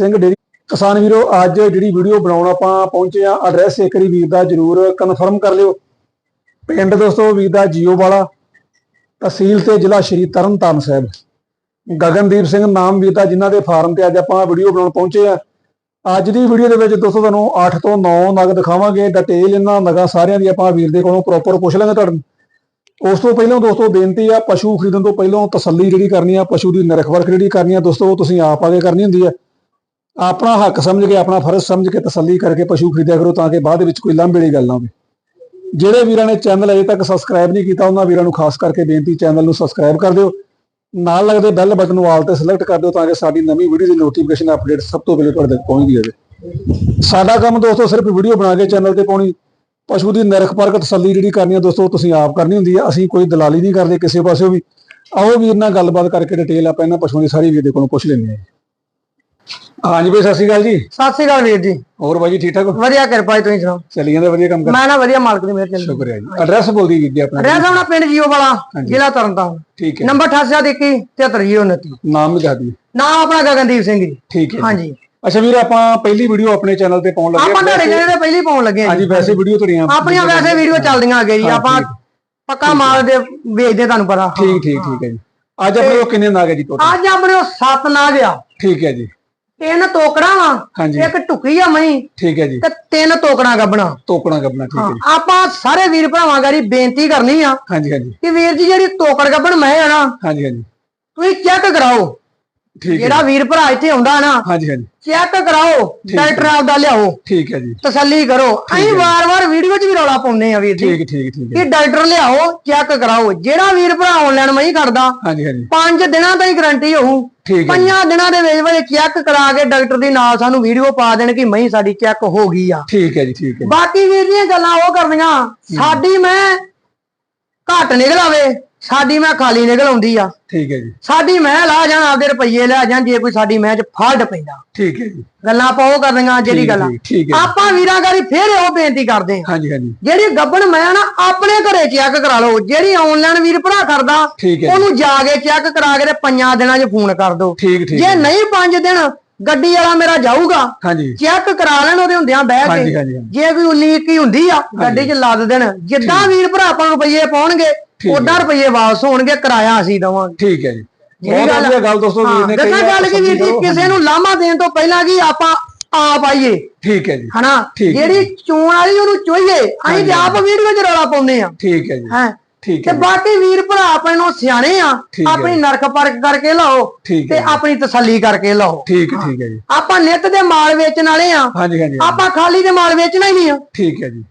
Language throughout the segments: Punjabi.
ਸਿੰਘ ਡੇਰੀ। ਕਿਸਾਨ ਵੀਰੋ, ਅੱਜ ਜਿਹੜੀ ਵੀਡੀਓ ਬਣਾਉਣ ਆਪਾਂ ਪਹੁੰਚੇ ਆ ਐਡਰੈਸ ਇੱਕ ਵਾਰੀ ਵੀਰ ਦਾ ਜਰੂਰ ਕਨਫਰਮ ਕਰ ਲਿਓ। ਪਿੰਡ ਦੋਸਤੋ, ਵੀਰ ਦਾ ਜੀਓ ਵਾਲਾ, ਤਹਿਸੀਲ ਤੇ ਜ਼ਿਲ੍ਹਾ ਸ਼੍ਰੀ ਤਰਨਤਾਰਨ ਸਾਹਿਬ। ਗਗਨਦੀਪ ਸਿੰਘ ਨਾਮ ਵੀਰ ਦਾ, ਜਿਨ੍ਹਾਂ ਦੇ ਫਾਰਮ ਤੇ ਅੱਜ ਆਪਾਂ ਵੀਡੀਓ ਬਣਾਉਣ ਪਹੁੰਚੇ ਆ ਅੱਜ ਦੀ ਵੀਡੀਓ ਦੇ ਵਿੱਚ ਦੋਸਤੋ, ਤੁਹਾਨੂੰ 8 ਤੋਂ 9 ਨਗ ਦਿਖਾਵਾਂਗੇ। ਡਿਟੇਲ ਇਹਨਾਂ ਨਗਾਂ ਸਾਰਿਆਂ ਦੀ ਆਪਾਂ ਵੀਰ ਦੇ ਕੋਲੋਂ ਪ੍ਰੋਪਰ ਪੁੱਛ ਲਾਂਗੇ ਤੁਹਾਨੂੰ ਉਸ ਤੋਂ ਪਹਿਲਾਂ ਦੋਸਤੋ, ਬੇਨਤੀ ਆ, ਪਸ਼ੂ ਖਰੀਦਣ ਤੋਂ ਪਹਿਲਾਂ ਤਸੱਲੀ ਜਿਹੜੀ ਕਰਨੀ ਆ, ਪਸ਼ੂ ਦੀ ਨਿਰਖ ਵਰਖ ਜਿਹੜੀ ਕਰਨੀ ਆ, ਦੋਸਤੋ, ਉਹ ਤੁਸੀਂ ਆਪ ਆਗੇ ਕਰਨੀ ਹੁੰਦੀ ਆ। ਆਪਣਾ ਹੱਕ ਸਮਝ ਕੇ, ਆਪਣਾ ਫਰਜ਼ ਸਮਝ ਕੇ ਤਸੱਲੀ ਕਰਕੇ ਪਸ਼ੂ ਖਰੀਦਿਆ ਕਰੋ ਤਾਂ ਕਿ ਬਾਅਦ ਵਿੱਚ ਕੋਈ ਲੰਬੇ ਵਾਲੀ ਗੱਲ ਨਾ ਹੋਵੇ। ਜਿਹੜੇ ਵੀਰਾਂ ਨੇ ਚੈਨਲ ਅਜੇ ਤੱਕ ਸਬਸਕ੍ਰਾਈਬ ਨਹੀਂ ਕੀਤਾ, ਉਹਨਾਂ ਵੀਰਾਂ ਨੂੰ ਖਾਸ ਕਰਕੇ ਬੇਨਤੀ ਚੈਨਲ ਨੂੰ ਸਬਸਕ੍ਰਾਈਬ ਕਰ ਦਿਓ। ਨਾਲ ਲੱਗਦੇ ਬੈਲ ਬਟਨ ਨੂੰ ਆਲ ਤੇ ਸਿਲੈਕਟ ਕਰ ਦਿਓ ਤਾਂ ਕਿ ਸਾਡੀ ਨਵੀਂ ਵੀਡੀਓ ਦੀ ਨੋਟੀਫਿਕੇਸ਼ਨ ਅਪਡੇਟ ਸਭ ਤੋਂ ਪਹਿਲੇ ਤੁਹਾਡੇ ਤੱਕ ਪਹੁੰਚਦੀ ਰਹੇ। ਸਾਡਾ ਕੰਮ ਦੋਸਤੋ ਸਿਰਫ ਵੀਡੀਓ ਬਣਾ ਕੇ ਚੈਨਲ ਤੇ ਪਾਉਣੀ। ਪਸ਼ੂ ਦੀ ਨਿਰਖ ਪਰਖ ਤਸੱਲੀ ਜਿਹੜੀ ਕਰਨੀ ਹੈ ਦੋਸਤੋ ਤੁਸੀਂ ਆਪ ਕਰਨੀ ਹੁੰਦੀ ਹੈ ਅਸੀਂ ਕੋਈ ਦਲਾਲੀ ਨਹੀਂ ਕਰਦੇ ਕਿਸੇ ਪਾਸਿਓਂ ਵੀ। ਆਓ ਵੀਰ ਨਾਲ ਗੱਲਬਾਤ ਕਰਕੇ ਡਿਟੇਲ ਆਪਾਂ ਇਹਨਾਂ ਪਸ਼ੂਆਂ ਦੀ ਸਾਰੀ ਵੀਰ ਦੇ ਕੋਲੋਂ ਪੁੱਛ ਲੈਂਦੇ ਹਾਂ। ਹਾਂਜੀ ਬਈ ਸਤਿ ਸ਼੍ਰੀ ਅਕਾਲ ਜੀ। ਸਤਿ ਸ੍ਰੀ ਅਕਾਲ ਵੀਰ ਜੀ। ਹੋਰ ਬਾਈ ਜੀ ਠੀਕ ਠਾਕ ਹੋ? ਵਧੀਆ ਕਿਰਪਾ ਜੀ ਤੁਸੀਂ ਸੁਣਾਓ? ਚੱਲੀ ਜਾਂਦੇ ਵਧੀਆ ਕੰਮ ਕਰ। ਮੈਂ ਨਾ ਵਧੀਆ ਮਾਲਕ ਦੀ ਮਿਹਰ ਚੱਲੀ ਸ਼ੁਕਰੀਆ ਜੀ। ਐਡਰੈਸ ਬੋਲ ਦੀ ਵੀਰ ਜੀ ਆਪਣਾ। ਰਹਿ ਸਾਹਮਣਾ ਪਿੰਡ ਜੀਓ ਵਾਲਾ ਜ਼ਿਲ੍ਹਾ ਤਰਨਤਾਰਨ। ਠੀਕ ਹੈ। ਨੰਬਰ 8821 73029 ਨਾਮ ਵੀ ਦੱਸ ਦਿਓ। ਨਾਮ ਆਪਣਾ ਗਗਨਦੀਪ ਸਿੰਘ ਜੀ। ਠੀਕ ਹੈ। ਹਾਂਜੀ। ਅੱਛਾ ਵੀਰ ਆਪਾਂ ਪਹਿਲੀ ਵੀਡੀਓ ਆਪਣੇ ਚੈਨਲ ਤੇ ਪਾਉਣ ਲੱਗੇ ਆਪਾਂ ਤੁਹਾਡੇ ਜਿਹੜੇ ਪਹਿਲੀ ਪਾਉਣ ਲੱਗੇ ਹਾਂਜੀ ਵੈਸੇ ਵੀਡੀਓ ਤੁਹਾਡੀਆਂ ਆਪਣੀਆਂ ਵੈਸੇ ਵੀਡੀਓ ਚੱਲਦੀਆਂ ਅੱਗੇ ਜੀ। ਆਪਾਂ। ਪੱਕਾ ਮਾਲ ਦੇ ਵੇਚਦੇ ਤੁਹਾਨੂੰ ਪਤਾ। ਠੀਕ ਠੀਕ ਠੀਕ ਹੈ ਜੀ। ਅੱਜ ਆਪਣੇ ਕੋਲ ਕਿੰਨੇ ਨਾਗ ਹੈ ਜੀ ਟੋਟਲ ਅੱਜ ਆਪਣੇ ਕੋਲ ਸੱਤ ਨਾਗ ਆ। ਠੀਕ ਹੈ ਜੀ। ਤਿੰਨ ਤੋਕੜਾਂ ਵਾ ਹਾਂਜੀ। ਇੱਕ ਟੁਕੀ ਆ ਮਈ ਠੀਕ ਹੈ ਜੀ। ਤੇ ਤਿੰਨ ਤੋਕੜਾਂ ਗੱਬਣਾ। ਤੋਕਣਾ ਗੱਬਣਾ ਠੀਕ ਹੈ ਜੀ। ਆਪਾਂ ਸਾਰੇ ਵੀਰ ਭਰਾਵਾਂ ਗਾੜੀ ਬੇਨਤੀ ਕਰਨੀ ਆ ਹਾਂਜੀ ਹਾਂਜੀ। ਕਿ ਵੀਰ ਜੀ ਜਿਹੜੀ ਤੋਕੜ ਗੱਬਣ ਮੈਂ ਆ ਨਾ ਹਾਂਜੀ ਹਾਂਜੀ। ਤੁਸੀਂ ਚੈੱਕ ਕਰਾਓ। ਠੀਕ ਹੈ ਜਿਹੜਾ ਵੀਰ ਭਰਾ ਇੱਥੇ ਆਉਂਦਾ ਨਾ ਹਾਂਜੀ ਹਾਂਜੀ। ਚੈੱਕ ਕਰਾਓ ਡਾਕਟਰ ਆਪਦਾ ਲਿਆਓ ਠੀਕ ਹੈ ਜੀ। ਤਸੱਲੀ ਕਰੋ। ਅਸੀਂ ਵਾਰ-ਵਾਰ ਵੀਡੀਓ 'ਚ ਵੀ ਰੌਲਾ ਪਾਉਂਦੇ ਆ ਵੀਰ ਜੀ। ਠੀਕ ਠੀਕ ਠੀਕ। ਹੈ ਕਿ ਡਾਕਟਰ ਲਿਆਓ ਚੈੱਕ ਕਰਾਓ। ਜਿਹੜਾ ਵੀਰ ਭਰਾ ਆਨਲਾਈਨ ਮੈਂ ਕਰਦਾ ਹਾਂਜੀ ਹਾਂਜੀ। ਪੰਜ ਦਿਨਾਂ ਤਾਈਂ ਗਾਰੰਟੀ ਹੋਊ। ਹੈ। ਪੰਜਾਂ ਦਿਨਾਂ ਦੇ ਵਿੱਚ ਵਿੱਚ ਚੈੱਕ ਕਰਾ ਕੇ ਡਾਕਟਰ ਦੀ ਨਾਲ ਸਾਨੂੰ ਵੀਡੀਓ ਪਾ ਦੇਣ ਕਿ ਮਹੀਂ ਸਾਡੀ ਚੈੱਕ ਹੋ ਗਈ ਆ। ਠੀਕ ਹੈ ਜੀ ਠੀਕ ਹੈ। ਬਾਕੀ ਵੀਰ ਦੀਆਂ ਗੱਲਾਂ ਉਹ ਕਰਨੀਆਂ। ਸਾਡੀ ਮੈਂ ਘੱਟ ਨਿਕਲ ਆਵੇ ਸਾਡੀ ਮੈਂ ਖਾਲੀ ਨਿਕਲ ਆਉਂਦੀ ਆ। ਠੀਕ ਹੈ ਜੀ। ਸਾਡੀ ਮੈਂ ਲਾ ਜਾਣ ਆਪਦੇ ਰੁਪਈਏ ਲੈ ਜਾਣ ਜੇ ਕੋਈ ਸਾਡੀ ਮੈਂ ਚ ਫਾਲਟ ਪੈਂਦਾ। ਠੀਕ ਹੈ ਜੀ। ਗੱਲਾਂ ਆਪਾਂ ਉਹ ਕਰਨੀਆਂ ਜਿਹੜੀ ਗੱਲਾਂ। ਹੈ। ਆਪਾਂ ਵੀਰਾਂ ਗਾਰੀ ਫੇਰ ਉਹ ਬੇਨਤੀ ਕਰਦੇ ਆ ਹਾਂਜੀ ਹਾਂਜੀ। ਜਿਹੜੀ ਗੱਬਣ ਮੈਂ ਨਾ ਆਪਣੇ ਘਰੇ ਚੈੱਕ ਕਰਾ ਲਓ। ਜਿਹੜੀ ਆਨਲਾਈਨ ਵੀਰ ਭਰਾ ਕਰਦਾ ਹੈ ਉਹਨੂੰ ਜਾ ਕੇ ਚੈੱਕ ਕਰਾ ਕੇ ਤੇ ਪੰਜਾਂ ਦਿਨਾਂ 'ਚ ਫੋਨ ਕਰ ਦਿਓ। ਠੀਕ ਠੀਕ ਜੇ ਨਹੀਂ ਪੰਜ ਦਿਨ ਗੱਡੀ ਵਾਲਾ ਮੇਰਾ ਜਾਊਗਾ ਹਾਂਜੀ। ਚੈੱਕ ਕਰਾ ਲੈਣ ਉਹਦੇ ਹੁੰਦਿਆਂ ਬਹਿ ਕੇ। ਜੇ ਕੋਈ 19 21 ਹੁੰਦੀ ਆ ਗੱਡੀ 'ਚ ਲੱਦ ਦੇਣ ਜਿੱਦਾਂ ਵੀਰ ਭਰਾ ਆਪਾਂ ਨੂੰ ਰੁਪਈਏ ਪਾਉਣਗੇ ਉਦਾਂ ਰੁਪਈਏ ਵਾਪਸ ਹੋਣਗੇ ਕਿਰਾਇਆ ਅਸੀਂ ਦਵਾਂਗੇ। ਠੀਕ ਹੈ ਜੀ। ਜਿਹੜੀ ਬਹੁਤ ਗੱਲ- ਵਧੀਆ ਗੱਲ ਦੋਸਤੋ ਵੀਰ ਨੇ ਦੱਸਾਂ ਗੱਲ ਕਿ ਵੀਰ ਜੀ। ਕਿਸੇ ਨੂੰ ਲਾਮਾ ਦੇਣ ਤੋਂ ਪਹਿਲਾਂ ਕੀ ਆਪਾਂ ਆਪ ਆਈਏ। ਠੀਕ ਹੈ ਜੀ। ਹਨਾ? ਠੀਕ ਹੈ। ਜਿਹੜੀ ਚੋਣ ਵਾਲੀ ਉਹਨੂੰ ਚੋਈਏ। ਅਸੀਂ ਤੇ ਆਪ ਵੀਡੀਓ 'ਚ ਰੌਲਾ ਪਾਉਂਦੇ ਆ ਠੀਕ ਹੈ ਜੀ। ਹੈ? ਠੀਕ ਤੇ ਹੈ। ਬਾਕੀ ਵੀਰ ਭਰਾ ਆਪਣੇ ਨੂੰ ਸਿਆਣੇ ਆ। ਠੀਕ ਹੈ। ਆਪਣੀ ਨਰਕ ਪਰਖ ਕਰਕੇ ਲਾਓ ਠੀਕ ਤੇ ਜੀ। ਆਪਣੀ ਤਸੱਲੀ ਕਰਕੇ ਲਾਓ। ਠੀਕ ਹੈ ਠੀਕ ਹੈ ਜੀ। ਆਪਾਂ ਨਿੱਤ ਦੇ ਮਾਲ ਵੇਚਣ ਵਾਲੇ ਆ। ਹਾਂਜੀ ਹਾਂਜੀ। ਆਪਾਂ ਖਾਲੀ ਦੇ ਮਾਲ ਵੇਚਣਾ ਹੀ ਨਹੀਂ ਆ। ਠੀਕ ਹੈ ਜੀ।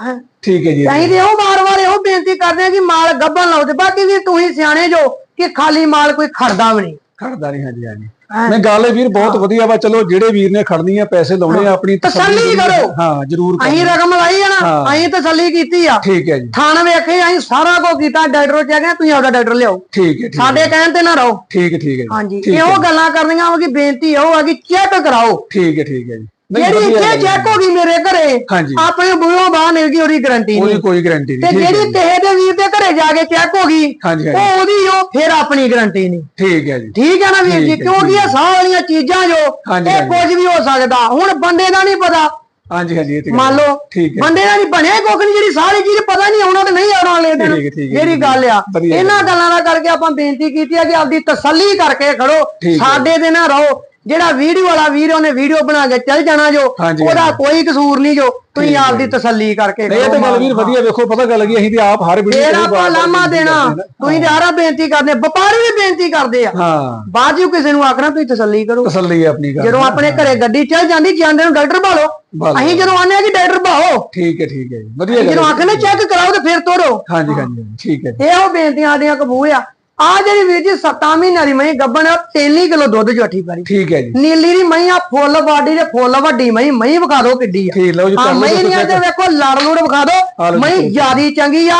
ਹੈਂ। ਠੀਕ ਹੈ ਜੀ। ਅਸੀਂ ਤੇ ਉਹ ਵਾਰ-ਵਾਰ ਇਹੋ ਬੇਨਤੀ ਕਰਦੇ ਆ ਕਿ ਮਾਲ ਗੱਭਣ ਲਾਓ ਤੇ ਬਾਕੀ ਵੀ ਤੁਸੀਂ ਸਿਆਣੇ ਜੋ ਕਿ ਖਾਲੀ ਮਾਲ ਕੋਈ ਖੜਦਾ ਵੀ ਨਹੀਂ। ਖੜਦਾ ਨਹੀਂ ਹਾਂਜੀ ਹਾਂਜੀ। ਮੈਂ ਗੱਲ ਇਹ ਵੀਰ ਬਹੁਤ ਵਧੀਆ ਵਾ। ਚਲੋ ਜਿਹੜੇ ਵੀਰ ਨੇ ਖੜਨੀ ਆ ਪੈਸੇ ਲਾਉਣੇ ਆ ਆਪਣੀ ਤਸੱਲੀ ਕਰੋ। ਹਾਂ ਜ਼ਰੂਰ ਕਰੋ। ਅਸੀਂ ਰਕਮ ਲਾਈ ਆ ਨਾ। ਅਸੀਂ ਤਸੱਲੀ ਕੀਤੀ ਆ। ਠੀਕ ਹੈ ਜੀ। ਥਾਣ ਵੇਖੇ ਅਸੀਂ ਸਾਰਾ ਕੁਝ ਕੀਤਾ। ਡਾਕਟਰ ਚ ਗਏ ਤੁਸੀਂ ਆਪਦਾ ਡਾਕਟਰ ਲਿਆਓ। ਠੀਕ ਹੈ ਠੀਕ ਸਾਡੇ ਕਹਿਣ ਤੇ ਨਾ ਰਹੋ। ਠੀਕ ਠੀਕ ਹੈ। ਹਾਂਜੀ। ਇਹੋ ਗੱਲਾਂ ਕਰਨੀਆਂ ਵਾ ਕਿ ਬੇਨਤੀ ਇਹੋ ਆ ਕਿ ਚੈੱਕ ਕਰਾਓ। ਠੀਕ ਹੈ ਠੀਕ ਹੈ ਜੀ। ਜਿਹੜੀ ਇੱਥੇ। ਚੈੱਕ ਹੋ ਗਈ ਮੇਰੇ ਘਰੇ ਹਾਂਜੀ। ਆਪਣੇ ਬੂਹੋਂ ਬਾਹਰ ਨਿਕਲ ਗਈ ਉਹਦੀ ਗਾਰੰਟੀ ਉਹਦੀ ਨਹੀਂ। ਕੋਈ ਗਾਰੰਟੀ ਤੇ ਨਹੀਂ ਠੀਕ ਹੈ ਜਿਹੜੀ ਜੀ। ਤੇਹੇ ਦੇ ਵੀਰ ਦੇ ਘਰੇ ਜਾ ਕੇ ਚੈੱਕ ਹੋ ਗਈ ਹਾਂਜੀ ਹਾਂਜੀ। ਉਹ ਉਹਦੀ ਉਹ ਫਿਰ ਆਪਣੀ ਗਾਰੰਟੀ ਨਹੀਂ। ਠੀਕ ਹੈ ਜੀ। ਠੀਕ ਹੈ ਨਾ ਵੀਰ ਜੀ ਠੀਕ ਹੈ, ਕਿਉਂਕਿ ਇਹ ਸਾਹ ਵਾਲੀਆਂ ਚੀਜ਼ਾਂ ਜੋ ਹਾਂਜੀ, ਇਹ ਹਾਂਜੀ। ਕੁਝ ਵੀ ਹੋ ਸਕਦਾ। ਹੁਣ ਬੰਦੇ ਦਾ ਨਹੀਂ ਪਤਾ। ਹਾਂਜੀ ਹਾਂਜੀ ਇਹ ਤੇ ਗੱਲ ਮੰਨ। ਲਓ ਠੀਕ ਹੈ। ਬੰਦੇ ਦਾ ਨਹੀਂ ਬਣਿਆ ਕੁੱਖ ਨਹੀਂ ਜਿਹੜੀ ਸਾਰੀ ਚੀਜ਼ ਪਤਾ ਨਹੀਂ ਆਉਣਾ ਤੇ ਨਹੀਂ ਆਉਣਾ ਵਾਲੇ ਦਿਨ। ਠੀਕ ਹੈ, ਠੀਕ ਹੈ, ਜਿਹੜੀ ਗੱਲ ਆ ਵਧੀਆ ਇਹਨਾਂ ਗੱਲਾਂ ਦਾ ਕਰਕੇ ਆਪਾਂ ਬੇਨਤੀ ਕੀਤੀ ਹੈ ਕਿ ਆਪਦੀ ਤਸੱਲੀ ਕਰਕੇ ਖੜੋ। ਠੀਕ ਹੈ। ਸਾਡੇ ਦੇ ਨਾ ਰਹੋ। ਜਿਹੜਾ ਵੀਡੀਓ ਵਾਲਾ ਵੀਰ ਉਹਨੇ ਵੀਡੀਓ ਬਣਾ ਕੇ ਚੱਲ ਜਾਣਾ ਜੋ ਉਹਦਾ। ਕੋਈ ਕਸੂਰ ਨਹੀਂ ਜੋ ਤੁਸੀਂ ਠੀਕ ਹੈ ਆਪਦੀ ਤਸੱਲੀ ਕਰਕੇ ਨਹੀਂ ਇਹ ਤਾਂ ਗੱਲ ਵੀਰ ਵਧੀਆ ਵੇਖੋ ਪਤਾ ਗੱਲ ਕੀ ਅਸੀਂ ਤੇ ਆਪ ਹਰ ਵੀਡੀਓ ਫੇਰ ਤੇ ਆਪਾਂ ਲਾਮਾ ਦੇਣਾ। ਤੁਸੀਂ ਤੇ ਆਰਾ ਬੇਨਤੀ ਕਰਦੇ ਵਪਾਰੀ ਵੀ ਬੇਨਤੀ ਕਰਦੇ ਆ। ਹਾਂ। ਬਾਅਦ ਵਿੱਚ ਕਿਸੇ ਨੂੰ ਆਖਣਾ ਤੁਸੀਂ ਤਸੱਲੀ ਕਰੋ। ਤਸੱਲੀ ਆਪਣੀ ਜਦੋਂ ਆਪਣੇ ਘਰੇ ਗੱਡੀ ਚੱਲ ਜਾਂਦੀ ਜਾਂਦੇ ਨੂੰ ਡਾਕਟਰ ਭਾਲੋ। ਅਸੀਂ ਜਦੋਂ ਆਨੇ ਆ ਕਿ ਡਾਕਟਰ ਭਾਓ ਠੀਕ ਹੈ ਠੀਕ ਹੈ ਜੀ। ਵਧੀਆ ਜਦੋਂ ਹੈ। ਆਖਨੇ ਚੈੱਕ ਕਰਾਓ ਤੇ ਫਿਰ ਤੋਰੋ। ਹਾਂਜੀ ਹਾਂਜੀ ਠੀਕ ਹੈ ਜੀ। ਇਹੋ ਬੇਨਤੀਆਂ ਆਡੀਆਂ ਕਬੂਲ ਆ। ਆ ਜਿਹੜੀ ਵੀਰ ਜੀ 7 ਮਹੀਨਿਆਂ ਦੀ ਮਹੀਂ ਗੱਬਣ 3 ਕਿਲੋ ਦੁੱਧ ਜੋਠੀ ਪਾਰੀ ਠੀਕ ਹੈ ਜੀ। ਨੀਲੀ ਦੀ ਮਹੀਂ ਆ ਫੁੱਲ ਬਾਡੀ ਦੇ ਫੁੱਲ ਵੱਡੀ ਮਹੀਂ ਮਹੀਂ ਵਿਖਾ ਦਿਓ ਕਿੱਡੀ ਆ। ਠੀਕ ਲਓ ਜੀ ਆ ਕਰ ਲਓ ਮਹੀਂ ਦੀਆਂ ਤੇ ਵੇਖੋ ਲੜ ਲੂੜ ਵਿਖਾ ਆ ਦਿਓ ਲਓ ਮਹੀਂ। ਜਿਆਦੀ ਚੰਗੀ ਆ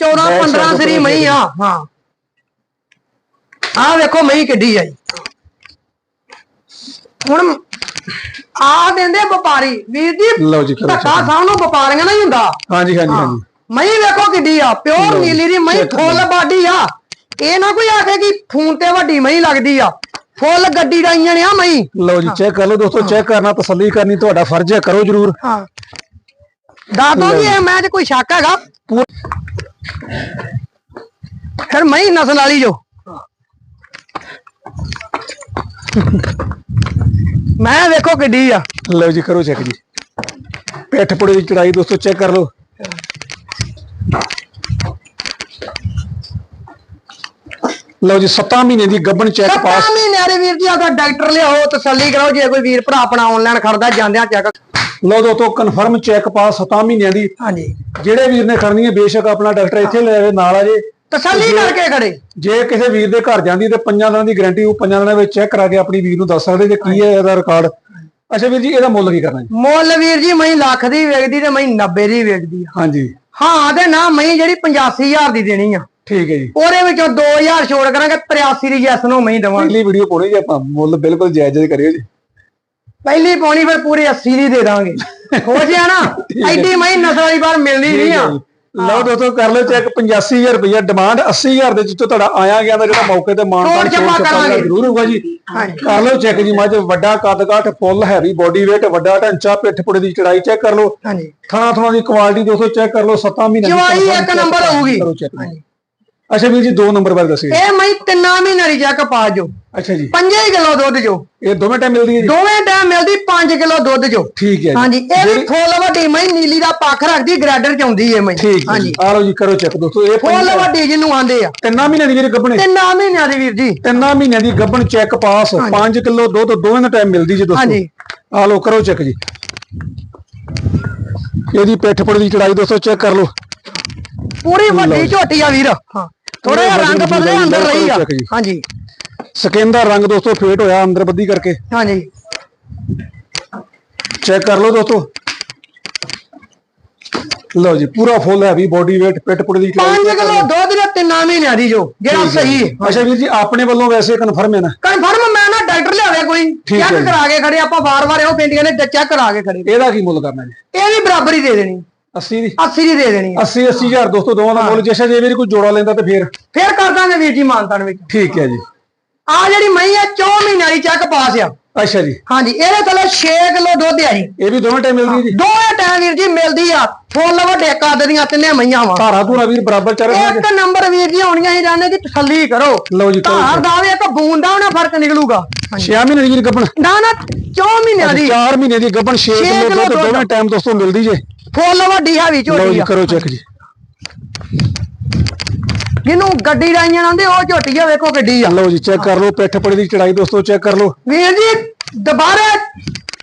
14 ਬੈਕ 15 ਸਾਈਡ ਸਰੀ ਮਹੀਂ ਆ ਹਾਂ। ਆ ਵੇਖੋ ਮਹੀਂ ਕਿੱਡੀ ਆ ਜੀ। ਹੁਣ ਆ ਦਿੰਦੇ ਵਪਾਰੀ ਵੀਰ ਜੀ ਲਓ ਜੀ ਕਰੋ ਧੱਕਾ ਸਾਨੂੰ ਵਪਾਰੀਆਂ ਨਾਲ ਹੀ ਹੁੰਦਾ। ਹਾਂਜੀ ਹਾਂਜੀ ਹਾਂਜੀ। ਮਈ ਵੇਖੋ ਕਿੱਡੀ ਆ ਪਿਓਰ ਨੀਲੀ ਦੀ check ਫੁੱਲ ਬਾਡੀ ਆ। ਇਹ ਨਾ ਕੋਈ ਆਖੇ ਕਿ ਫੋਨ ਤੇ ਵੱਡੀ ਮਈ ਲੱਗਦੀ ਆ। ਫੁੱਲ ਗੱਡੀ ਰਾਈਆਂ ਨੇ ਆ ਮਈ ਲਓ ਜੀ ਚੈੱਕ ਕਰ ਲਓ ਦੋਸਤੋ ਚੈੱਕ ਕਰਨਾ ਤਸੱਲੀ ਕਰਨੀ ਤੁਹਾਡਾ ਫਰਜ਼ ਹੈ ਕਰੋ ਜਰੂਰ। ਹਾਂ। ਦਾਦੋ ਜੀ ਇਹ ਮੈਂ ਤੇ ਕੋਈ ਸ਼ੱਕ ਹੈਗਾ? ਫਿਰ ਮਈ ਨਸਲ ਵਾਲੀ ਜੋ। ਮੈਂ ਵੇਖੋ ਕਿੱਡੀ ਆ। ਲਓ ਜੀ ਕਰੋ ਚੈੱਕ ਜੀ। ਪਿੱਠ ਪੁੜੇ ਦੀ ਚੜਾਈ ਦੋਸਤੋ ਚੈੱਕ ਕਰ ਲਓ। ਲਓ ਜੀ 7 ਮਹੀਨੇ ਦੀ ਗੱਬਣ ਚੈੱਕ ਪਾਸ ਮਹੀਨਿਆਂ ਦੇ ਵੀਰ ਜੀ ਆਦਾ ਡਾਕਟਰ ਲਿਆਓ ਤਸੱਲੀ ਕਰਾਓ ਜੇ ਕੋਈ ਵੀਰ ਭਰਾ ਆਪਣਾ ਆਨਲਾਈਨ ਖੜਦਾ ਜਾਂਦਿਆਂ ਚੈੱਕ ਲਓ ਦੋਸਤੋ ਕਨਫਰਮ ਚੈੱਕ ਪਾਸ 7 ਮਹੀਨਿਆਂ ਦੀ। ਹਾਂਜੀ। ਜਿਹੜੇ ਵੀਰ ਨੇ ਖੜਨੀ ਹੈ ਬੇਸ਼ੱਕ ਆਪਣਾ ਡਾਕਟਰ ਇੱਥੇ ਲੈ ਆਵੇ ਨਾਲ ਆ ਜੇ। ਤਸੱਲੀ ਕਰਕੇ ਖੜੇ। ਜੇ ਕਿਸੇ ਵੀਰ ਦੇ ਘਰ ਜਾਂਦੀ ਤੇ ਪੰਜਾਂ ਦਿਨਾਂ ਦੀ ਗਾਰੰਟੀ ਉਹ ਪੰਜਾਂ ਦਿਨਾਂ ਵਿੱਚ ਚੈੱਕ ਕਰਾ ਕੇ ਆਪਣੀ ਵੀਰ ਨੂੰ ਦੱਸ ਸਕਦੇ ਜੇ ਕੀ ਹੈ ਇਹਦਾ ਰਿਕਾਰਡ ਅੱਛਾ ਵੀਰ ਜੀ ਇਹਦਾ ਮੁੱਲ ਕੀ ਕਰਨਾ ਜੀ? ਮੁੱਲ ਵੀਰ ਜੀ ਮੈਂ ਲੱਖ ਦੀ ਵੇਚਦੀ ਤੇ ਮੈਂ 90 ਦੀ ਵੇਚਦੀ ਆ। ਹਾਂਜੀ। ਹਾਂ ਤੇ ਨਾ ਮੈਂ ਜਿਹੜੀ 85000 ਦੀ ਦੇਣੀ ਆ। ਠੀਕ ਹੈ ਜੀ। ਉਹਦੇ ਵਿੱਚੋਂ 2000 ਛੋੜ ਕਰਾਂਗੇ 83 ਦੀ ਜੈਸ ਨੂੰ ਮੈਂ ਦਵਾਂਗੇ। ਪਹਿਲੀ ਵੀਡੀਓ ਪਾਉਣੀ ਜੀ ਆਪਾਂ ਮੁੱਲ ਬਿਲਕੁਲ ਜਾਇਜ਼ ਜਾਇਜ਼ ਕਰਿਓ ਜੀ। ਪਹਿਲੀ ਪਾਉਣੀ ਫਿਰ ਪੂਰੀ 80 ਦੀ ਦੇ ਦਾਂਗੇ। ਹੋ ਜਿਆ ਨਾ? ਐਡੀ ਮੈਂ ਨਸਲ ਵਾਲੀ ਬਾਰ ਮਿਲਦੀ ਨਹੀਂ ਆ। ਲਓ ਦੋਸਤੋ ਕਰ ਲਓ ਚੈੱਕ 85000 ਰੁਪਇਆ ਡਿਮਾਂਡ 80000 ਦੇ ਵਿੱਚੋਂ ਤੁਹਾਡਾ ਆਇਆ ਗਿਆ ਦਾ ਜਿਹੜਾ ਮੌਕੇ ਤੇ ਮਾਨਤਾਨ ਜਮਾ ਕਰਾਂਗੇ। ਜ਼ਰੂਰ ਹੋਊਗਾ ਜੀ। ਕਰ ਲਓ ਚੈੱਕ ਜੀ ਮੱਝ ਵੱਡਾ ਕੱਦ ਕਾਠ ਫੁੱਲ ਹੈਵੀ ਬੋਡੀ weight ਵੱਡਾ ਢਾਂਚਾ ਪਿੱਠ ਪੁੜੇ ਦੀ ਚੜਾਈ ਚੈੱਕ ਕਰ ਲਓ। ਹਾਂਜੀ। ਥਣਾ ਥਣਾ ਦੀ ਕੁਆਲਿਟੀ ਦੋਸਤੋ ਚੈੱਕ ਕਰ ਲਓ 7 ਮਹੀਨੇ ਦੀ confirm ਇੱਕ ਨੰਬਰ ਹੋਊਗੀ। ਕਰੋ ਜੀ। ਅੱਛਾ ਵੀਰ ਜੀ ਦੋ ਨੰਬਰ ਬਾਰੇ ਦੱਸਿਓ ਇਹ ਮੈਂ ਤਿੰਨਾਂ ਮਹੀਨਿਆਂ ਦੀ ਚੈੱਕ ਪਾ ਜੋ ਅੱਛਾ ਜੀ। 5 ਕਿਲੋ ਦੁੱਧ ਜੋ ਇਹ ਦੋਵੇਂ ਟਾਈਮ ਮਿਲਦੀ ਹੈ ਜੀ? ਦੋਵੇਂ ਟਾਈਮ ਮਿਲਦੀ 5 ਕਿਲੋ ਦੁੱਧ ਜੋ ਠੀਕ ਹੈ ਜੀ। ਹਾਂਜੀ ਇਹ ਵੀ ਫੁੱਲ ਵੱਡੀ ਮੈਂ ਨੀਲੀ ਦਾ ਪੱਖ ਰੱਖਦੀ ਗ੍ਰੈਡਰ ਚ ਆਉਂਦੀ ਏ ਮੈਂ ਠੀਕ ਹੈ ਜੀ। ਆ ਲਓ ਜੀ ਕਰੋ ਚੈੱਕ ਦੋਸਤੋ ਇਹ ਫੁੱਲ ਵੱਡੀ ਜਿਹਨੂੰ ਆਂਦੇ ਆ। ਤਿੰਨਾਂ ਮਹੀਨਿਆਂ ਦੀ ਵੀਰ ਗੱਭਣੇ। ਤਿੰਨਾਂ ਮਹੀਨਿਆਂ ਦੀ ਵੀਰ ਜੀ। ਤਿੰਨਾਂ ਮਹੀਨਿਆਂ ਦੀ ਗੱਭਣ ਚੈੱਕ ਪਾਸ 5 ਕਿਲੋ ਦੁੱਧ ਦੋਵੇਂ ਦਾ ਟਾਈਮ ਮਿਲਦੀ ਜੀ ਦੋਸਤੋ। ਹਾਂਜੀ। ਆ ਲਓ ਕਰੋ ਚੈੱਕ ਜੀ। ਇਹਦੀ ਪਿੱਠ ਪੁੜੇ ਦੀ ਚੜਾਈ ਦੋਸਤੋ ਚੈੱਕ ਕਰ ਲਓ। ਪੂਰੀ ਵੱਡੀ ਝੋਟੀ ਆ ਵੀਰ। ਹਾਂ। ਥੋੜਾ ਜਿਹਾ ਰੰਗ ਬਦਲੇ ਅੰਦਰ ਰਹੀ ਆ। ਹਾਂਜੀ। ਸਕਿਨ ਦਾ ਰੰਗ ਦੋਸਤੋ ਫੇਟ ਹੋਇਆ ਅੰਦਰ ਬੱਦੀ ਕਰਕੇ। ਹਾਂਜੀ। ਚੈੱਕ ਕਰ ਲਓ ਦੋਸਤੋ। ਲਓ ਜੀ ਪੂਰਾ ਫੁੱਲ ਹੈਵੀ ਬੋਡੀ weight ਪਿੱਟ ਪੁੜੇ ਦੀ ਚੜਾਈ 5 ਕਿਲੋ ਦੁੱਧ ਦੇ ਤਿੰਨਾਂ ਮਹੀਨਿਆਂ ਦੀ ਜੋ ਜਿਹੜਾ ਸਹੀ ਅੱਛਾ ਵੀਰ ਜੀ ਆਪਣੇ ਵੱਲੋਂ ਵੈਸੇ ਕਨਫਰਮ ਹੈ ਨਾ? ਕਨਫਰਮ ਮੈਂ ਨਾ ਡਾਕਟਰ ਲਿਆਵੇ ਕੋਈ ਹੈ ਚੈੱਕ। ਕਰਾ ਕੇ ਖੜੇ ਆਪਾਂ ਵਾਰ-ਵਾਰ ਇਹੋ ਪਿੰਡੀਆਂ ਨੇ ਚੈੱਕ ਕਰਾ ਕੇ ਖੜੇ ਇਹਦਾ ਕੀ ਮੁੱਲ ਕਰਨਾ ਜੀ? ਇਹ ਵੀ ਬਰਾਬਰੀ ਦੇ ਦੇਣੀ। 80 ਦੀ। 80 ਦੀ ਦੇ ਦੇਣੀ ਆ। 80 80000 ਦੋਸਤੋ ਦੋਵਾਂ ਦਾ ਮੁੱਲ। ਜੇ ਜੇ ਵੀਰ ਕੋਈ ਜੋੜਾ ਲੈਂਦਾ ਤੇ ਫੇਰ? ਫੇਰ ਕਰ ਦਾਂਗੇ ਵੀਰ ਜੀ ਮਾਨਤਾਨ ਵਿੱਚ। ਠੀਕ ਹੈ ਜੀ। ਆ ਜਿਹੜੀ ਮਈ ਆ 4 ਮਹੀਨਿਆਂ ਦੀ ਚੈੱਕ ਪਾਸ ਆ। ਅੱਛਾ ਜੀ। ਹਾਂਜੀ ਇਹਦੇ ਥੱਲੇ 6 ਕਿਲੋ ਦੁੱਧ ਆ ਜੀ। ਇਹ ਵੀ ਦੋਵੇਂ ਟਾਈਮ ਮਿਲਦੀ ਹੈ ਜੀ। ਦੋਵੇਂ ਟਾਈਮ ਵੀਰ ਜੀ ਮਿਲਦੀ ਆ। ਫੁੱਲ ਵੱਡੇ ਕੱਦ ਦੀਆਂ ਤਿੰਨੇ ਮਈਆਂ ਵਾ। ਧਾਰਾ ਧੂਰਾ ਵੀਰ ਬਰਾਬਰ ਚੱਲ ਰਿਹਾ ਇੱਕ ਨੰਬਰ ਵੀਰ ਜੀ ਆਉਣੀਆਂ ਹੀ ਜਾਣੇ ਦੀ ਤਸੱਲੀ ਕਰੋ। ਲਓ ਜੀ ਧਾਰ ਦਾ ਵੀ ਇੱਕ ਬੂੰਦ ਦਾ ਉਹਨਾਂ ਫ਼ਰਕ ਨਿਕਲੂਗਾ। 6 ਮਹੀਨੇ ਦੀ ਗੱਭਣ। ਨਾ ਨਾ 4 ਮਹੀਨਿਆਂ ਦੀ। 4 ਮਹੀਨੇ ਦੀ ਗੱਭਣ 6 ਛੇ ਕਿਲੋ ਦੁੱਧ। ਦੋਵੇਂ ਟਾਈਮ ਦੋਸਤੋ ਮਿਲਦੀ ਜੇ। ਫੁੱਲ ਵੱਡੀ ਹੈਵੀ ਲਓ ਝੋਟੀ ਜੀ ਆ। ਕਰੋ ਚੈੱਕ ਜੀ। ਜਿਹਨੂੰ ਗੱਡੀ ਰਾਈਆਂ ਆਂਦੇ ਉਹ ਝੋਟੀ ਆ ਵੇਖੋ ਗੱਡੀ ਆ। ਲਓ ਜੀ ਚੈੱਕ ਕਰ ਲਓ ਪਿੱਠ ਪੜੇ ਦੀ ਚੜਾਈ ਦੋਸਤੋ ਚੈੱਕ ਕਰ ਲਓ। ਵੀਰ ਜੀ ਦੁਬਾਰਾ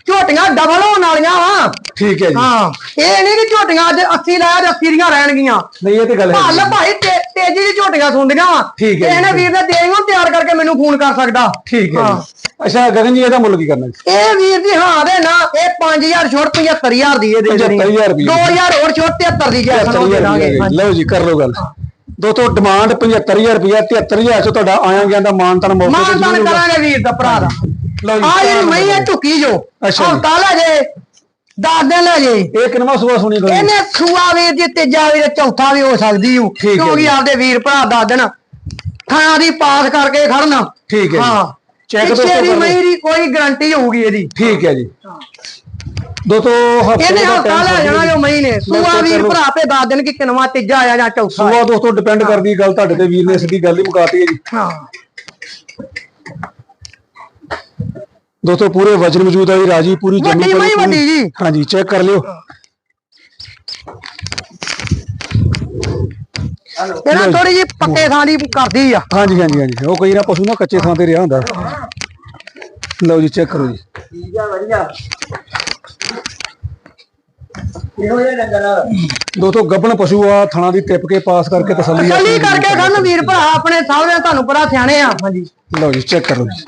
ਝੋਟੀਆਂ ਡਬਲ ਹੋਣ ਵਾਲੀਆਂ ਵਾ। ਠੀਕ ਹੈ ਜੀ। ਹਾਂ ਇਹ ਨਹੀਂ ਕਿ ਝੋਟੀਆਂ ਅੱਜ 80 ਲਾਇਆ ਤੇ 80 ਦੀਆਂ ਰਹਿਣਗੀਆਂ। ਨਹੀਂ ਇਹ ਤੇ ਗੱਲ ਹੈ ਹੱਲ ਭਾਈ ਤੇ- ਤੇਜ਼ੀ ਦੀ ਝੋਟੀਆਂ ਸੁਣਦੀਆਂ ਵਾ। ਠੀਕ ਹੈ ਜੀ, ਇਹਨੇ ਵੀਰ ਦੇ ਦੇਈਓ ਤਿਆਰ ਕਰਕੇ ਮੈਨੂੰ ਫੋਨ ਕਰ ਸਕਦਾ। ਠੀਕ ਹੈ। ਜੀ। ਅੱਛਾ ਗਗਨ ਜੀ ਇਹਦਾ ਮੁੱਲ ਕੀ ਕਰਨਾ ਜੀ? ਇਹ ਵੀਰ ਜੀ ਹਾਂ ਦੇ ਨਾ ਇਹ 5000 ਛੋਟ 75000 ਦੀ ਇਹ ਦੇ ਦੇਣੀ 75,000 ਰੁਪਈਏ। 2000 ਹੋਰ ਛੋਟ 73 ਦੀ 75000 ਦੇਣਾਗੇ ਰੁਪਏ ਲਓ ਜੀ ਕਰ ਲਓ ਗੱਲ। ਦੋਸਤੋ ਡਿਮਾਂਡ 75000 ਰੁਪਏ 73000 ਚ ਤੁਹਾਡਾ ਆਇਆ ਗਿਆ ਦਾ ਮਾਨਤਨ ਮੌਕੇ ਤੇ ਮਾਨਦਾਨ ਜ਼ਰੂਰ ਹੋਊਗਾ। ਕਰਾਂਗੇ ਵੀਰ ਦਾ ਭਰਾ ਦਾ। ਲਓ ਜੀ ਆ ਜਿਹੜੀ ਮਈ ਹੈ ਢੁੱਕੀ ਜੋ। ਅੱਛਾ ਜੀ। ਹਫਤਾ ਲੈ ਜੇ 10 ਦਿਨ ਲੈ ਜੇ। ਇਹ ਕਿੰਨਾ ਸੁਬਾ ਸੁਣੀ ਗਈ ਇਹਨੇ ਸੂਆ ਵੀਰ ਜੀ ਤੀਜਾ ਵੀਰ ਚੌਥਾ ਵੀ ਹੋ ਸਕਦੀ ਠੀਕ ਹੈ ਕਿਉਂਕਿ ਜੀ। ਆਪਦੇ ਵੀਰ ਭਰਾ ਦੱਸ ਦੇਣ ਥਾਂ ਦੀ ਪਾਸ ਕਰਕੇ ਖੜਨਾ। ਠੀਕ ਹੈ ਜੀ। ਹਾਂ। ਚੈੱਕ ਪਿੱਛੇ ਦੋਸਤੋ ਦੀ ਕਰ। ਲਓ। ਮਈ ਦੀ ਕੋਈ ਗਾਰੰਟੀ ਹੋਊਗੀ ਇਹਦੀ। ਠੀਕ ਹੈ ਜੀ। ਦੋਸਤੋ ਹਫ਼ਤੇ ਇਹਨੇ ਹਫਤਾ ਲੈ ਜਾਣਾ ਜੋ ਮਈ ਨੇ। ਸੂਆ ਵੀਰ। ਭਰਾ ਤੇ ਦੱਸ ਦੇਣ ਕਿ ਕਿਨਵਾ ਤੀਜਾ ਆਇਆ ਜਾਂ ਚੌਥਾ ਆਇਆ। ਦੋਸਤੋ ਡਿਪੈਂਡ ਕਰਦੀ ਗੱਲ ਤੁਹਾਡੇ ਤੇ ਵੀਰ ਨੇ ਸਿੱਧੀ ਗੱਲ ਹੀ ਮੁਕਾਤੀ ਹੈ ਜੀ। ਹਾਂ। ਦੋਸਤੋ ਪੂਰੇ ਵਜਨ ਮੌਜੂਦ ਹੈ ਜੀ ਰਾਜੀ ਪੂਰੀ ਜੰਮੀ ਵੱਡੀ ਵੱਡੀ ਜੀ। ਹਾਂਜੀ ਚੈੱਕ ਕਰ ਲਿਓ। ਇਹਨਾਂ ਥੋੜੀ ਜੀ ਪੱਕੇ ਥਾਂ ਦੀ ਕਰਦੀ ਆ। ਹਾਂਜੀ ਹਾਂਜੀ ਹਾਂਜੀ। ਉਹ ਕਈ ਨਾ ਪਸ਼ੂ ਨਾ ਕੱਚੇ ਥਾਂ ਤੇ ਰਿਹਾ ਹੁੰਦਾ। ਲਓ ਜੀ ਚੈੱਕ ਕਰੋ ਜੀ। ਠੀਕ ਆ ਵਧੀਆ ਦੋਸਤੋ ਗੱਬਣ ਪਸ਼ੂ ਆ ਥਣਾ ਦੀ ਟਿਪ ਕੇ ਪਾਸ ਕਰਕੇ ਤਸੱਲੀ ਆ ਤਸੱਲੀ ਕਰਕੇ ਖੜਨ ਵੀਰ ਭਰਾ ਆਪਣੇ ਸਾਹਮਣੇ ਤੁਹਾਨੂੰ ਪਤਾ ਸਿਆਣੇ ਆ। ਹਾਂਜੀ। ਲਓ ਜੀ ਚੈੱਕ ਕਰੋ ਜੀ।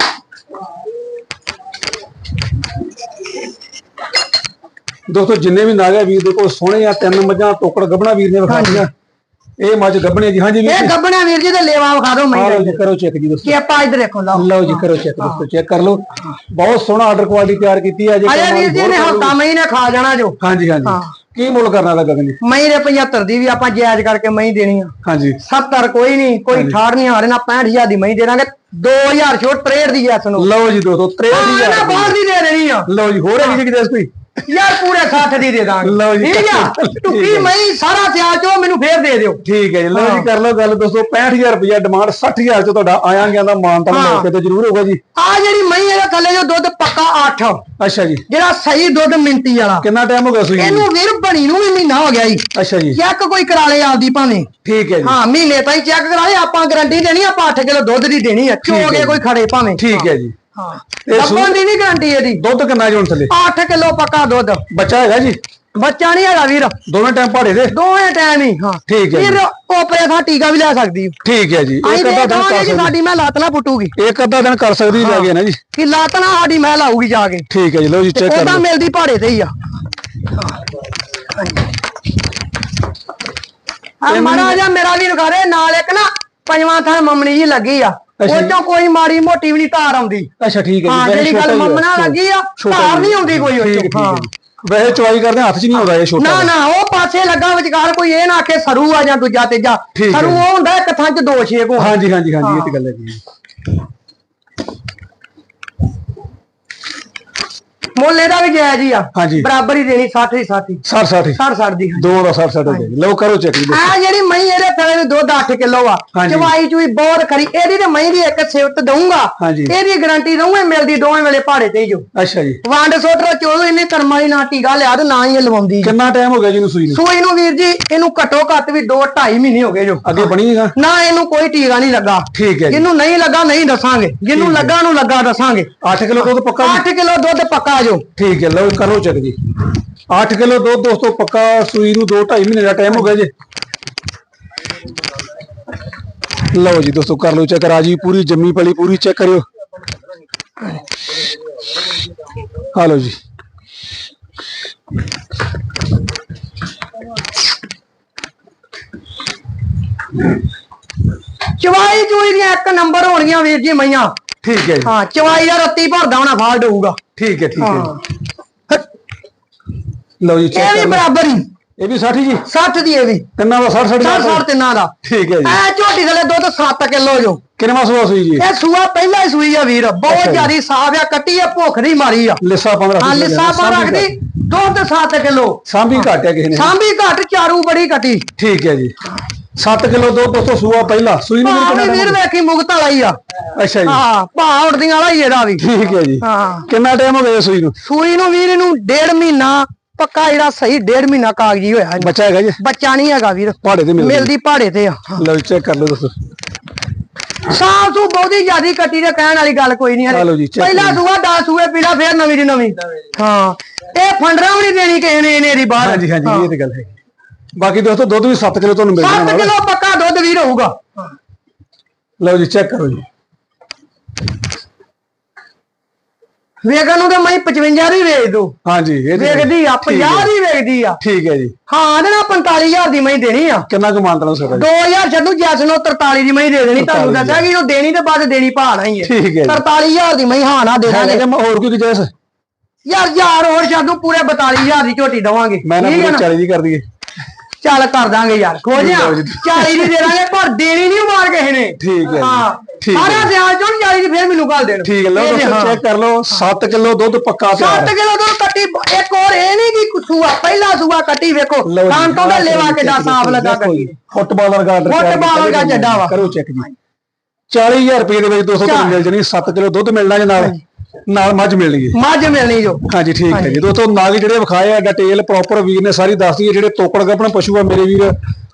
ਦੋਸਤੋ ਜਿੰਨੇ ਵੀ ਨਾਗਾ ਵੀਰ ਦੇ ਕੋਲ ਸੋਹਣੇ ਆ ਤਿੰਨ ਮੱਝਾਂ ਟੋਕੜ ਗੱਬਣਾ ਵੀਰ ਨੇ ਵਿਖਾਈਆਂ। ਇਹ ਮੱਝ ਗੱਬਣੇ ਜੀ ਹਾਂਜੀ ਵੀਰ ਇਹ ਗੱਬਣਿਆ ਵੀਰ ਜੀ ਦੇ ਲੇਵਾ ਵਿਖਾ ਦਿਓ ਮੈਂ ਲਓ ਜੀ ਕਰੋ ਚੈੱਕ ਜੀ ਦੋਸਤੋ। ਕਿ ਆਪਾਂ ਇੱਧਰ ਦੇਖੋ ਲਓ। ਲਓ ਜੀ ਕਰੋ ਚੈੱਕ ਦੋਸਤੋ ਚੈੱਕ ਕਰ ਲਓ। ਬਹੁਤ ਸੋਹਣਾ ਆਰਡਰ ਕੁਆਲਿਟੀ ਤਿਆਰ ਕੀਤੀ ਹੈ ਜੇ। ਵੀਰ ਜੀ ਨੇ। ਹਫਤਾ ਮਹੀਨੇ ਖਾ ਜਾਣਾ ਜੋ। ਹਾਂਜੀ ਹਾਂਜੀ। ਹਾਂ। ਕੀ ਮੁੱਲ ਕਰਨਾ ਦਾ ਗਗਨ ਜੀ ਦੇ 75 ਦੀ ਵੀ ਆਪਾਂ ਜਾਇਜ਼ ਕਰਕੇ ਮਹੀਂ ਦੇਣੀ ਆ। ਹਾਂਜੀ। 70 ਕੋਈ ਨਹੀਂ ਕੋਈ ਠਾੜ ਨਹੀਂ ਹਾਰੇ ਨਾ 65000 ਦੀ ਮਹੀਂ ਦੇ ਦਾਂਗੇ। 2000 ਛੋਟ 63 ਦੀ ਐਸ ਨੂੰ। ਲਓ ਜੀ ਦੋਸਤੋ ਨਾ 63000 ਬਾਹਰ ਦੀ ਦੇ ਦੇਣੀ ਆ। ਲਓ ਜੀ ਹੋਰ ਹੈਗੀ ਜੀ ਕਿਤੇ ਕੋਈ? ਯਾਰ ਪੂਰੇ 60 ਦੀ ਦੇ ਦਾਂਗੇ। ਲਓ ਜੀ, ਠੀਕ ਆ? ਠੀਕ ਤੂੰ ਹੈ ਕੀ ਜੀ। ਮਹੀਂ ਸਾਰਾ ਸਿਆਲ ਚੋ ਮੈਨੂੰ ਫੇਰ ਦੇ ਦਿਓ। ਠੀਕ ਹੈ ਜੀ ਲਓ ਜੀ ਕਰ ਲਓ ਗੱਲ ਦੋਸਤੋ 65000 ਰੁਪਇਆ ਡਿਮਾਂਡ 60000 ਚ ਤੁਹਾਡਾ ਆਇਆ ਗਿਆ ਦਾ ਮਾਨ ਤਾਂ। ਮੌਕੇ ਤੇ ਜ਼ਰੂਰ ਹੋਊਗਾ ਜੀ। ਆ ਜਿਹੜੀ ਮਹੀਂ ਇਹਦੇ ਥੱਲੇ ਜੋ ਦੁੱਧ ਪੱਕਾ 8 ਅੱਛਾ ਜੀ। ਜਿਹੜਾ ਸਹੀ ਦੁੱਧ ਮਿੰਤੀ ਵਾਲਾ। ਕਿੰਨਾ ਟਾਈਮ ਹੋ ਗਿਆ ਸੂਈ? ਇਹਨੂੰ ਵੀਰ ਬਣੀ ਨੂੰ ਵੀ ਮਹੀਨਾ ਹੋ ਗਿਆ ਜੀ। ਅੱਛਾ ਜੀ। ਚੈੱਕ ਕੋਈ ਕਰਾ ਲੇ ਆਪਦੀ ਭਾਵੇਂ। ਠੀਕ ਹੈ ਜੀ। ਹਾਂ ਮਹੀਨੇ ਤਾਈਂ ਚੈੱਕ ਕਰਾ ਲੇ ਆਪਾਂ ਗਾਰੰਟੀ ਦੇਣੀ ਆਪਾਂ 8 ਕਿਲੋ ਦੁੱਧ ਦੀ ਦੇਣੀ ਆ ਚੋਗੇ। ਕੋਈ ਖੜੇ ਭਾਵੇਂ। ਠੀਕ ਹੈ। ਜੀ। ਹਾਂ। ਲੱਭਣ ਦੀ ਨਹੀਂ ਗਾਰੰਟੀ ਇਹਦੀ। ਦੁੱਧ ਕਿੰਨਾ ਜੀ ਹੁਣ ਥੱਲੇ? 8 ਕਿਲੋ ਪੱਕਾ ਦੁੱਧ। ਬੱਚਾ ਹੈਗਾ ਜੀ? ਬੱਚਾ ਨਹੀਂ ਹੈਗਾ ਵੀਰ। ਦੋਵੇਂ ਟਾਈਮ ਭਾੜੇ ਦੇ ਦੋਵੇਂ ਟਾਈਮ ਹੀ ਹਾਂ। ਠੀਕ ਹੈ। ਵੀਰ ਉਪਰੇ ਥਾਂ ਟੀਕਾ ਵੀ ਲੈ ਸਕਦੀ ਠੀਕ ਹੈ ਜੀ। ਇੱਕ ਅੱਧਾ ਦਿਨ ਕਰ ਕਿ ਸਾਡੀ ਮੈਂ ਲੱਤ ਨਾ ਪੁੱਟੂਗੀ। ਸਕਦੀ ਇੱਕ ਅੱਧਾ ਦਿਨ ਕਰ ਸਕਦੀ ਜਾ ਕੇ ਨਾ ਜੀ। ਕਿ ਲੱਤ ਨਾ ਸਾਡੀ ਮੈਂ ਲਾਊਗੀ ਜਾ ਕੇ। ਠੀਕ ਹੈ ਜੀ ਲਓ ਜੀ ਚੈੱਕ ਕਰ ਉਹਦਾ ਮਿਲਦੀ ਭਾੜੇ ਤੇ ਹੀ ਆ। ਆ ਮਹਾਰਾਜਾ ਮੇਰਾ ਵੀ ਨਗਾਰੇ ਨਾਲ ਇੱਕ ਨਾ ਪੰਜਵਾਂ ਥਾਂ ਮੰਮਣੀ ਜੀ ਲੱਗੀ ਆ। ਉਹ। ਚੋਂ ਕੋਈ ਮਾੜੀ ਮੋਟੀ ਵੀ ਨਹੀਂ ਧਾਰ ਆਉਂਦੀ ਅੱਛਾ ਠੀਕ ਹੈ ਹਾਂ ਜਿਹੜੀ ਗੱਲ। ਮੰਮਣਾ ਲੱਗੀ ਆ ਧਾਰ ਨਹੀਂ। ਆਉਂਦੀ ਕੋਈ ਉਹ ਚੋਂ ਹੈ। ਵੈਸੇ ਚਵਾਈ ਕਰਦੇ ਹੱਥ 'ਚ ਨਹੀਂ ਆਉਂਦਾ ਇਹ ਛੋਟਾ ਨਾ ਨਾ ਉਹ ਪਾਸੇ ਲੱਗਾ ਵਿਚਕਾਰ ਕੋਈ ਇਹ ਨਾ ਆਖੇ ਸਰੂ ਆ ਜਾਂ ਦੂਜਾ ਤੇਜਾ। ਸਰੂ ਉਹ ਹੁੰਦਾ ਇੱਕ ਥਾਂ 'ਚ ਦੋ ਛੇਕ ਹੋ ਹਾਂਜੀ ਹਾਂਜੀ ਹਾਂਜੀ ਇਹ ਤੇ ਗੱਲ ਹੈ ਜੀ ਮੁੱਲ ਇਹਦਾ ਵੀ ਜਾਇਜ਼ ਹੀ ਆ। ਹਾਂਜੀ। ਬਰਾਬਰ ਹੀ ਦੇਣੀ 60 ਹੀ। 60 60 60 60 60 ਦੀ ਦੋਵਾਂ ਦਾ 60 60 ਹੋ ਜਾਏਗੀ ਲਓ ਕਰੋ ਚੈੱਕ ਜੀ। ਆ ਜਿਹੜੀ ਮਹੀਂ ਇਹਦੇ ਥਲੇ ਦੇ ਦੁੱਧ 8 ਕਿਲੋ ਆ। ਹਾਂਜੀ। ਚਵਾਈ ਚੂਈ ਬਹੁਤ ਖਰੀ। ਇਹਦੀ ਤੇ ਮਹੀਂ ਦੀ ਇੱਕ ਸਿਫਤ ਦਊਂਗਾ। ਹਾਂਜੀ। ਇਹਦੀ ਗਾਰੰਟੀ ਦਊਂਗਾ ਮਿਲਦੀ ਦੋਵੇਂ ਵੇਲੇ ਪਹਾੜੇ ਤੇ ਹੀ ਜੋ। ਅੱਛਾ ਜੀ। ਵੰਡ ਸੋਟਰ ਚੋਲੋ ਇਹਨੇ ਕਰਮਾਂ ਦੀ ਨਾ ਟੀਕਾ ਲਿਆ ਤੇ ਨਾ ਹੀ ਇਹ ਲਵਾਉਂਦੀ ਕਿੰਨਾ ਟਾਈਮ ਹੋ ਗਿਆ ਜੀ ਨੂੰ ਸੂਈ ਨੂੰ? ਸੂਈ ਨੂੰ ਵੀਰ ਜੀ ਇਹਨੂੰ ਘੱਟੋ ਘੱਟ ਵੀ 2 2.5 ਮਹੀਨੇ ਹੋ ਗਏ ਜੋ। ਅੱਗੇ ਬਣੀ ਹੈਗਾ ਨਾ ਇਹਨੂੰ ਕੋਈ ਟੀਕਾ ਨਹੀਂ ਲੱਗਾ। ਠੀਕ ਹੈ ਜੀ। ਜਿਹਨੂੰ ਨਹੀਂ ਲੱਗਾ ਨਹੀਂ ਦੱਸਾਂਗੇ। ਜਿਹਨੂੰ ਲੱਗਾ ਨੂੰ ਲੱਗਾ ਦੱਸਾਂਗੇ। 8 ਕਿਲੋ ਦੁੱਧ ਪੱਕਾ ਜੀ? 8 ਕਿਲੋ ਦੁੱਧ ਪੱਕਾ ਜੋ ਠੀਕ ਹੈ ਲਓ ਕਰੋ ਚੈੱਕ ਜੀ। 8 ਕਿਲੋ ਦੁੱਧ ਦੋਸਤੋ ਪੱਕਾ ਸੂਈ ਨੂੰ 2 2.5 ਮਹੀਨੇ ਦਾ ਟਾਈਮ ਹੋ ਗਿਆ ਜੀ। ਲਓ ਜੀ ਦੋਸਤੋ ਕਰ ਲਓ ਚੈੱਕ ਰਾਜੀ ਪੂਰੀ ਜੰਮੀ ਪਲੀ ਪੂਰੀ ਚੈੱਕ ਕਰਿਓ। ਹਾਲੋ ਜੀ। ਚਵਾਈ ਚੂਈ ਦੀਆਂ ਇੱਕ ਨੰਬਰ ਹੋਣਗੀਆਂ ਵੀਰ ਜੀ ਮਈਆਂ। ਠੀਕ ਹੈ ਜੀ। ਹਾਂ ਚਵਾਈ ਦਾ ਰੱਤੀ ਭਰਦਾ ਹੋਣਾ ਫਾਲਟ ਹੋਊਗਾ। ਠੀਕ ਹੈ ਠੀਕ ਹੈ ਜੀ। ਲਓ ਜੀ ਇਹ ਚੈੱਕ ਵੀ ਕਰ ਲਓ ਬਰਾਬਰ ਹੀ। ਇਹ ਵੀ 60 ਜੀ? 60 ਦੀ ਇਹ ਵੀ। ਕਿੰਨਾ ਦਾ 60 60 ਸਾਢੇ ਸੱਠ ਤਿੰਨਾਂ ਦਾ। ਠੀਕ ਹੈ ਜੀ। ਐ ਝੋਟੀ ਥਲੇ ਦੁੱਧ 7 ਕਿਲੋ ਜੋ। ਕਿੰਨਾ ਸੂਆ ਸੂਈ ਜੀ? ਇਹ ਸੂਆ ਪਹਿਲਾਂ ਹੀ ਸੂਈ ਆ ਵੀਰ। ਬਹੁਤ। ਜ਼ਿਆਦੀ ਸਾਫ਼ ਆ ਕੱਟੀ ਆ ਭੁੱਖ ਨਹੀਂ ਮਾਰੀ ਆ। ਲਿੱਸਾ 15 ਹਾਂ ਲਿਸਾ ਪਾ ਰੱਖਦੀ। ਦੁੱਧ 7 ਕਿਲੋ। ਸਾਂਭੀ ਘੱਟ ਹੈ ਕਿਸੇ ਨੇ। ਸਾਂਭੀ ਘੱਟ ਚਾਰੂ ਬੜੀ ਕੱਟੀ। ਠੀਕ ਹੈ ਜੀ। 7 ਕਿਲੋ ਦੁੱਧ ਦੋਸਤੋ ਸੂਆ ਪਹਿਲਾ। ਸੂਈ ਨੂੰ ਕਿੰਨਾ ਵੀਰ ਵੇਖੀ ਮੁਕਤ ਵਾਲਾ ਹੀ ਆ। ਅੱਛਾ ਜੀ। ਹਾਂ ਭਾ ਉੜਦੀਆਂ ਵਾਲਾ ਹੀ ਇਹਦਾ ਵੀ। ਠੀਕ ਹੈ ਜੀ। ਹਾਂ। ਕਿੰਨਾ ਟਾਈਮ ਹੋ ਗਿਆ ਸੂਈ ਨੂੰ? ਸੂਈ ਨੂੰ ਵੀਰ ਇਹਨੂੰ ਡੇਢ ਮਹੀਨਾ ਪੱਕਾ ਜਿਹੜਾ ਸਹੀ ਡੇਢ ਮਹੀਨਾ ਕਾਗਜੀ ਹੋਇਆ ਇਹਨੂੰ। ਬੱਚਾ ਹੈਗਾ ਜੀ? ਬੱਚਾ ਨਹੀਂ ਹੈਗਾ ਵੀਰ। ਪਹਾੜੇ ਤੇ ਮਿਲਦੀ। ਮਿਲਦੀ ਪਹਾੜੇ ਤੇ ਆ। ਲਓ ਚੈੱਕ ਕਰ ਲਓ ਦੋਸਤੋ ਸਾਫ਼ ਸੂ ਬਹੁਤੀ ਜਿਆਦੀ ਕੱਟੀ ਦੇ ਕਹਿਣ ਵਾਲੀ ਗੱਲ ਕੋਈ ਨਹੀਂ ਆ ਲਓ ਜੀ, check ਪਹਿਲਾ। ਸੂਆ 10 ਸੂਏ ਪੀਲਾ ਫੇਰ ਨਵੀਂ ਦੀ ਨਵੀਂ। ਹਾਂ। ਇਹ ਫੰਡਰਾ ਵੀ ਨਹੀਂ ਦੇਣੀ ਕਿਸੇ ਨੇ ਇਹਨੇ ਦੀ ਬਾਹਰ। ਹਾਂਜੀ ਹਾਂਜੀ ਇਹ ਤੇ ਗੱਲ ਹੈ। ਬਾਕੀ ਦੋਸਤੋ ਦੁੱਧ ਵੀ 7 ਕਿਲੋ ਤੁਹਾਨੂੰ ਮਿਲ 7 ਜਾਣਾ। ਕਿਲੋ ਪੱਕਾ ਦੁੱਧ ਵੀਰ ਹੋਊਗਾ। ਲਓ ਜੀ ਚੈੱਕ ਕਰੋ ਜੀ। ਵੇਗਨ ਨੂੰ ਤੇ ਮੈਂ 55 ਦੀ ਵੇਚ ਦੋ ਹਾਂਜੀ ਇਹ ਤੇ ਵੇਚਦੀ ਆ ਠੀਕ 50 ਹੈ। ਦੀ ਵੇਚਦੀ ਆ। ਠੀਕ ਹੈ ਜੀ। ਹਾਂ ਨਾਲ 45000 ਦੀ ਮੈਂ ਦੇਣੀ ਆ। ਕਿੰਨਾ ਕੁ ਮਾਨਤਨਾ ਸਕਦਾ 2000 ਛੱਡੂ ਜੈਸ ਨੂੰ 43 ਦੀ ਮੈਂ ਦੇ ਦੇਣੀ ਤੁਹਾਨੂੰ ਦੱਸਿਆ ਕਿ ਉਹ ਦੇਣੀ ਤੇ ਬਾਅਦ ਦੇਣੀ ਭਾਣਾ ਹੀ ਹੈ। ਠੀਕ ਹੈ ਜੀ। 43000 ਦੀ ਮੈਂ ਹਾਂ ਨਾ ਦੇ ਦਾਂਗੇ। ਕਿ ਹੋਰ ਕੋਈ ਗੁਜਾਇਸ਼ ਯਾਰ ਯਾਰ ਹੋਰ ਛੱਡੂ ਪੂਰੇ 42000 ਦੀ ਝੋਟੀ ਦਵਾਂਗੇ। ਮੈਂ ਨਾ ਠੀਕ ਹੈ ਪੂਰੀ 40 ਦੀ ਕਰ ਦਈਏ। ਚੱਲ ਕਰ ਦਾਂਗੇ ਯਾਰ। ਖੋਜਿਆ ਲਓ ਜੀ। 40 ਦੀ ਦੇ ਦਾਂਗੇ ਪਰ ਦੇਣੀ ਨਹੀਂ ਮਾਰ ਕਿਸੇ ਨੇ। ਠੀਕ ਹੈ। ਹਾਂ। ਠੀਕ। ਸਾਰਾ ਸਿਆਲ ਚੋਂ 40 ਦੀ ਫੇਰ ਮੈਨੂੰ ਗੱਲ ਦੇਣ। ਠੀਕ ਲਓ। ਚੈੱਕ ਕਰ ਲਓ। 7 ਕਿਲੋ ਦੁੱਧ ਪੱਕਾ ਤਿਆਰ 7 ਕਿਲੋ ਦੁੱਧ ਕੱਟੀ। ਇੱਕ ਹੋਰ ਇਹ ਨਹੀਂ ਕਿ ਸੂਆ ਪਹਿਲਾ ਸੂਆ ਕੱਟੀ ਵੇਖੋ। ਤੋਂ ਦਾ ਲੇਵਾ ਕਿੱਡਾ ਸਾਫ਼ ਲੱਗਾ ਕੱਟੀ। ਫੁੱਟਬਾਲ ਵਰਗਾ ਫੁੱਟਬਾਲ ਵਰਗਾ ਚੱਡਾ ਵਾ। ਕਰੋ ਚੈੱਕ ਜੀ। 40000 ਰੁਪਏ ਦੇ ਵਿੱਚ ਦੋਸਤੋ ਤੁਹਾਨੂੰ ਮਿਲ ਜਣੀ। 7 ਕਿਲੋ ਦੁੱਧ ਮਿਲਣਾ ਜੀ ਨਾਲ। ਨਾਲ ਮੱਝ ਮਿਲਣੀ ਹੈ। ਮੱਝ ਮਿਲਣੀ ਜੋ। ਹਾਂਜੀ ਠੀਕ ਹੈ ਜੀ। ਦੋਸਤੋ ਨਾਗ ਜਿਹੜੇ ਵਿਖਾਏ ਆ ਡਿਟੇਲ ਪ੍ਰੋਪਰ ਵੀਰ ਨੇ ਸਾਰੀ ਦੱਸਦੀ ਹੈ। ਜਿਹੜੇ ਤੋਕੜ ਆਪਣਾ ਪਸ਼ੂ ਆ ਮੇਰੇ ਵੀਰ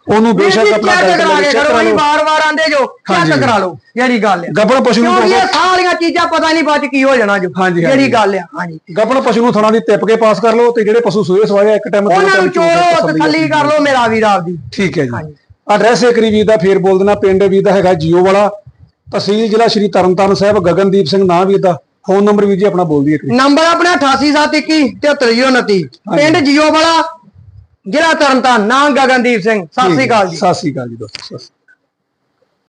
ਉਹਨੂੰ ਬੇਸ਼ੱਕ ਆਪਣਾ ਕਰਾ ਕੇ ਚੈੱਕ ਕਰੋ ਲਓ। ਵਾਰ-ਵਾਰ ਆਂਦੇ ਜੋ। ਚੈੱਕ ਕਰਾ ਲਓ ਜਿਹੜੀ ਗੱਲ ਹੈ ਗੱਬਣ ਪਸ਼ੂ ਨੂੰ ਇਹ ਸਾਰੀਆਂ ਚੀਜ਼ਾਂ ਪਤਾ ਨਹੀਂ ਬਾਅਦ ਕੀ ਹੋ ਜਾਣਾ ਜੋ। ਜਿਹੜੀ ਗੱਲ ਆ। ਹਾਂਜੀ। ਗੱਬਣ ਪਸ਼ੂ ਨੂੰ ਥਣਾ ਦੀ ਟਿੱਪ ਕੇ ਪਾਸ ਕਰ ਲਓ ਤੇ ਜਿਹੜੇ ਪਸ਼ੂ ਸੂਏ ਸਵਾਏ ਆ, ਇੱਕ ਟਾਈਮ ਉਹਨਾਂ ਨੂੰ ਚੋਰੋ ਤਸੱਲੀ ਕਰ ਲਓ ਮੇਰਾ ਵੀਰ ਆਪਦੀ। ਠੀਕ ਹੈ ਜੀ। ਐਡਰੈਸ ਇੱਕ ਵੀਰ ਦਾ ਫੇਰ ਬੋਲ ਦੇਣਾ ਪਿੰਡ ਵੀਰ ਦਾ ਹੈਗਾ ਜੀਓ ਵਾਲਾ। ਤਹਿਸੀਲ ਜ਼ਿਲ੍ਹਾ ਸ਼੍ਰੀ ਤਰਨਤਾਰਨ ਸਾਹਿਬ ਗਗਨਦੀਪ ਸਿੰਘ ਨਾਂ ਵੀਰ ਦਾ। ਫੋਨ ਨੰਬਰ ਵੀਰ ਜੀ ਆਪਣਾ ਬੋਲ ਦਈਏ ਇੱਕ ਵਾਰੀ। ਨੰਬਰ ਆਪਣਾ 8871 73029 ਪਿੰਡ ਜੀਓ ਵਾਲਾ ਜ਼ਿਲ੍ਹਾ ਤਰਨਤਾਰਨ ਨਾਮ ਗਗਨਦੀਪ ਸਿੰਘ। ਸਤਿ ਸ੍ਰੀ ਅਕਾਲ ਜੀ। ਸਤਿ ਸ੍ਰੀ ਅਕਾਲ ਜੀ ਦੋਸਤੋ ਸਤਿ ਸ੍ਰੀ ਅਕਾਲ।